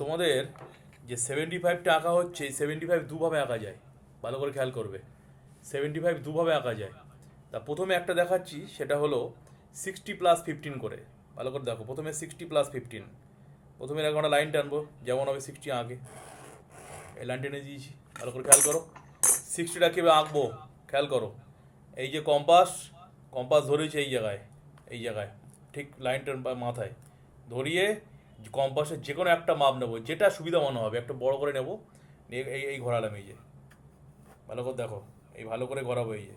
তোমাদের যে সেভেন্টি ফাইভটা আঁকা হচ্ছে সেভেন্টি ফাইভ দুভাবে আঁকা যায়। ভালো করে খেয়াল করবে। সেভেন্টি ফাইভ দুভাবে আঁকা যায়। তা প্রথমে একটা দেখাচ্ছি, সেটা হলো সিক্সটি প্লাস ফিফটিন করে। ভালো করে দেখো, প্রথমে সিক্সটি প্লাস ফিফটিন প্রথমে এরকম একটা লাইন টানবো, যেমন হবে সিক্সটি আঁকে এই লাইন টেনে দিয়েছি, ভালো করে খেয়াল করো। সিক্সটিটা কীভাবে আঁকবো, খেয়াল করো। এই যে কম্পাস কম্পাস ধরেছে এই জায়গায় এই জায়গায়। ঠিক লাইনটার মাথায়। ধরিয়ে কম্পাসের যে কোনো একটা মাপ নেব, যেটা সুবিধা মনে হবে, একটা বড় করে নেব এই এই ঘোরালাম এই যে। ভালো করে দেখো, এই ভালো করে ঘোরাবো এই যে।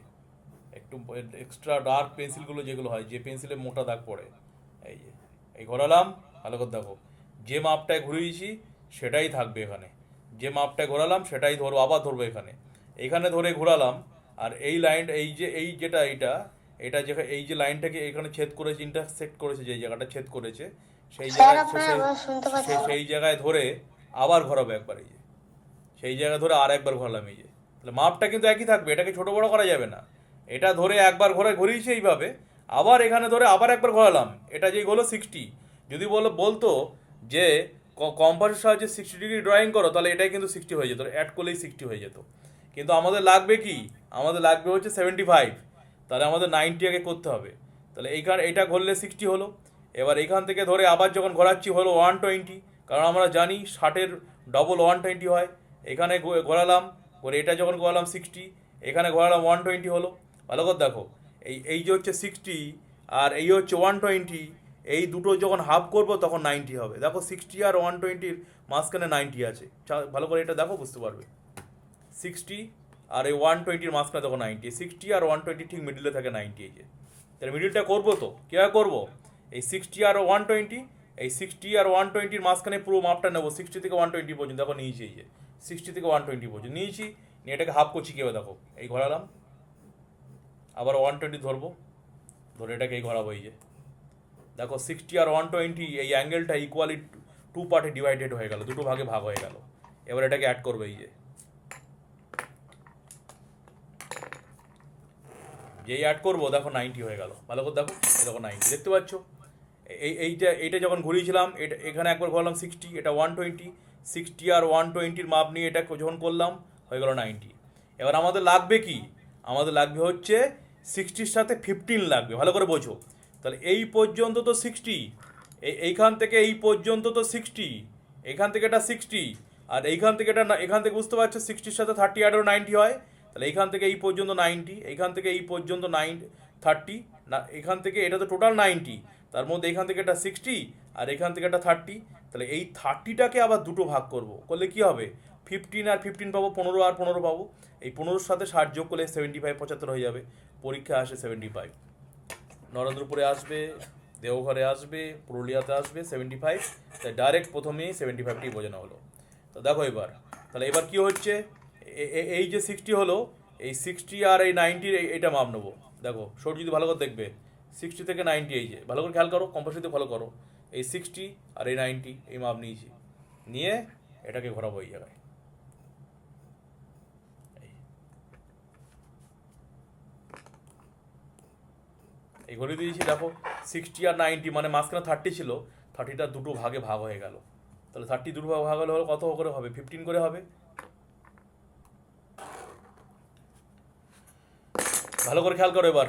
একটু এক্সট্রা ডার্ক পেন্সিলগুলো যেগুলো হয়, যে পেন্সিলে মোটা দাগ পড়ে, এই যে। এই ঘোরালাম, ভালো করে দেখো। যে মাপটায় ঘুরিয়েছি, সেটাই থাকবে এখানে। যে মাপটায় ঘোরালাম, সেটাই ধরবো, আবার ধরবো এখানে। এইখানে ধরে ঘোরালাম, আর এই লাইন এই যে, এই যেটা এইটা, এটা যেখানে, এই যে লাইনটাকে এখানে ছেদ করেছে ইন্টারসেক্ট করেছে, যে জায়গাটা ছেদ করেছে সেই জায়গায় সেই জায়গায় ধরে আবার ঘোরাবো একবার এই যে। সেই জায়গায় ধরে আর একবার ঘোরালাম এই যে। তাহলে মাপটা কিন্তু একই থাকবে এটাকে ছোট বড় করা যাবে না। এটা ধরে একবার ঘোরে ঘুরিয়েছি এইভাবে আবার এখানে ধরে আবার একবার ঘোরালাম। এটা যেই হলো সিক্সটি যদি বলো বলতো যে কম্পাসের সাহায্যে সিক্সটি ডিগ্রি ড্রয়িং করো তাহলে এটাই কিন্তু সিক্সটি হয়ে যেত অ্যাড করলেই সিক্সটি হয়ে যেত। কিন্তু আমাদের লাগবে কি? আমাদের লাগবে হচ্ছে সেভেন্টি ফাইভ তাহলে আমাদের নাইনটি আগে করতে হবে। তাহলে এইখানে এটা ঘুরলে সিক্সটি হলো। এবার এখান থেকে ধরে আবার যখন ঘোরাচ্ছি হলো ওয়ান টোয়েন্টি কারণ আমরা জানি ষাটের ডবল ওয়ান টোয়েন্টি হয়। এখানে ঘোরালাম, করে এটা যখন ঘোরালাম সিক্সটি এখানে ঘোরালাম ওয়ান টোয়েন্টি হলো। ভালো করে দেখো, এই এই যে হচ্ছে সিক্সটি আর এই হচ্ছে ওয়ান টোয়েন্টি এই দুটো যখন হাফ করব তখন নাইনটি হবে। দেখো সিক্সটি আর ওয়ান টোয়েন্টির মাঝখানে নাইনটি আছে। ভালো করে এটা দেখো, বুঝতে পারবে। সিক্সটি আর এই ওয়ান টোয়েন্টির মাঝখানে তখন নাইনটি সিক্সটি আর ওয়ান টোয়েন্টি ঠিক মিডিলে থাকে নাইনটি এই যে। তাহলে মিডিলটা করব তো? কীভাবে করব? এই সিক্সটি আর ওয়ান টোয়েন্টি এই সিক্সটি আর ওয়ান টোয়েন্টির মাঝখানে পুরো মাপটা নেব। সিক্সটি থেকে ওয়ান টোয়েন্টি পর্যন্ত, দেখো নিয়েছি এই যে। সিক্সটি থেকে ওয়ান টোয়েন্টি পর্যন্ত। নিয়েছি, নিয়ে এটাকে হাফ করছি কেউ দেখো। এই ঘোরালাম। আবার ওয়ান টোয়েন্টি ধরবো। ধরে এটাকে এই ঘোরাবো এই যে। দেখো সিক্সটি আর ওয়ান টোয়েন্টি এই অ্যাঙ্গেলটা ইকুয়ালি টু পার্টে ডিভাইডেড হয়ে গেল। দুটো ভাগে ভাগ হয়ে গেল। এবার এটাকে অ্যাড করবে এই যে। যেই অ্যাড করব, দেখো নাইনটি হয়ে গেল। ভালো করে দেখো দেখো নাইনটি দেখতে পাচ্ছ? এই, এইটা এইটা যখন ঘুরিয়েছিলাম, এটা, এখানে একবার ঘোরালাম সিক্সটি এটা ওয়ান টোয়েন্টি সিক্সটি আর ওয়ান টোয়েন্টির মাপ নিয়ে এটা যখন করলাম, হয়ে গেল নাইনটি এবার আমাদের লাগবে কি? আমাদের লাগবে হচ্ছে সিক্সটির সাথে ফিফটিন লাগবে, ভালো করে বোঝো। তাহলে এই পর্যন্ত তো সিক্সটি এইখান থেকে এই পর্যন্ত তো সিক্সটি এখান থেকে এটা সিক্সটি আর এইখান থেকে এটা এখান থেকে বুঝতে পারছ সিক্সটির সাথে থার্টি আরও নাইনটি হয়, তাহলে এইখান থেকে এই পর্যন্ত নাইনটি এইখান থেকে এই পর্যন্ত নাইন থার্টি না, এখান থেকে এটা তো টোটাল নাইনটি তার মধ্যে এখান থেকে একটা সিক্সটি আর এখান থেকে একটা থার্টি তাহলে এই থার্টিটাকে আবার দুটো ভাগ করব। করলে কি হবে? ফিফটিন আর ফিফটিন পাবো, পনেরো আর পনেরো পাবো। এই পনেরোর সাথে ষাট যোগ করলে সেভেন্টি ফাইভ পঁচাত্তর হয়ে যাবে। পরীক্ষা আসে সেভেন্টি ফাইভ নরেন্দ্রপুরে আসবে, দেওঘরে আসবে, পুরুলিয়াতে আসবে সেভেন্টি ফাইভ তাই ডাইরেক্ট প্রথমেই সেভেন্টি ফাইভটি বোঝানো হলো। তো দেখো এবার, তাহলে এবার কি হচ্ছে? এই যে সিক্সটি হলো, এই সিক্সটি আর এই নাইনটির এইটা মাপ নেব। দেখো শোর যদি ভালো করে দেখবে। সিক্সটি থেকে নাইনটি এই যে, ভালো করে খেয়াল করো, কম্পাসিতে ফলো করো। এই সিক্সটি আর এই নাইনটি, এই মাপ নিয়েছি। নিয়ে এটাকে ঘোরাবো এই জায়গায়। এই ঘড়ি দিয়েছি, দেখো, সিক্সটি আর নাইনটি মানে মাঝখানে থার্টি ছিল থার্টিটা দুটো ভাগে ভাগ হয়ে গেল। তাহলে থার্টি দুটো ভাগ ভাগ হলে হলো কত করে হবে? ফিফটিন করে হবে। ভালো করে খেয়াল করো এবার।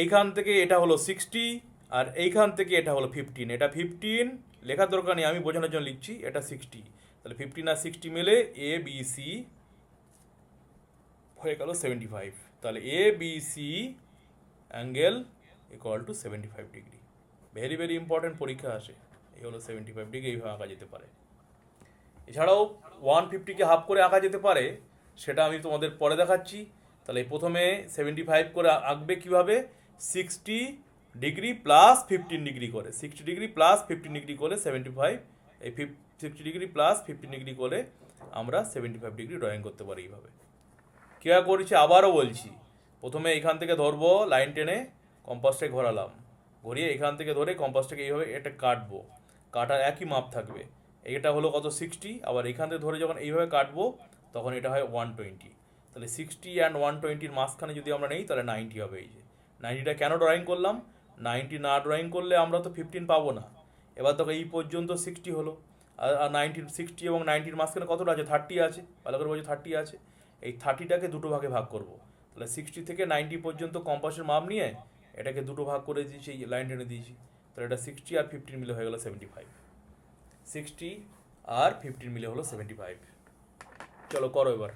এইখান থেকে এটা হলো সিক্সটি আর এইখান থেকে এটা হলো ফিফটিন এটা ফিফটিন লেখার দরকার নেই, আমি বোঝানোর জন্য লিখছি, এটা সিক্সটি তাহলে ফিফটিন আর সিক্সটি মিলে এ বি সি হয়ে গেল সেভেন্টি ফাইভ তাহলে A B C angle equal to seventy five degree very very important পরীক্ষা আসে। এই হলো সেভেন্টি ফাইভ ডিগ্রি এইভাবে আঁকা যেতে পারে। এছাড়াও ওয়ান ফিফটিকে হাফ করে আঁকা যেতে পারে, সেটা আমি তোমাদের পরে দেখাচ্ছি। তাহলে প্রথমে সেভেন্টি ফাইভ করে আঁকবে কীভাবে? Sixty degree plus fifteen degree করে। Sixty degree plus fifteen degree করে সেভেন্টি ফাইভ এই ফিফ sixty degree plus fifteen degree করে আমরা সেভেন্টি ফাইভ ডিগ্রি ড্রয়িং করতে পারি এইভাবে। কীভাবে করেছি? আবারও বলছি, প্রথমে এখান থেকে ধরবো লাইন টেনে কম্পাসটাকে ঘোরালাম। ঘুরিয়ে এখান থেকে ধরে কম্পাসটাকে এইভাবে এটা কাটবো। কাটার একই মাপ থাকবে। এটা হলো কত? সিক্সটি আবার এখান থেকে ধরে যখন এইভাবে কাটবো, তখন এটা হয় ওয়ান টোয়েন্টি তাহলে সিক্সটি অ্যান্ড ওয়ান টোয়েন্টির মাঝখানে যদি আমরা নেই, তাহলে নাইনটি হবে এই যে। নাইনটিটা কেন ড্রয়িং করলাম? নাইনটি না ড্রয়িং করলে আমরা তো ফিফটিন পাবো না। এবার দেখো এই পর্যন্ত সিক্সটি হলো। আর নাইনটিন সিক্সটি এবং নাইনটির মাঝখানে কতটা আছে? থার্টি আছে। ভালো করে বলছি থার্টি আছে। এই থার্টিটাকে দুটো ভাগে ভাগ করব। তাহলে সিক্সটি থেকে নাইনটি পর্যন্ত কম্পাসের মাপ নিয়ে এটাকে দুটো ভাগ করে দিয়েছি এই লাইন টেনে দিয়েছি। তাহলে এটা সিক্সটি আর ফিফটিন মিলে হয়ে গেলো সেভেন্টি ফাইভ সিক্সটি আর ফিফটিন মিলে হলো সেভেন্টি ফাইভ চলো করো এবার।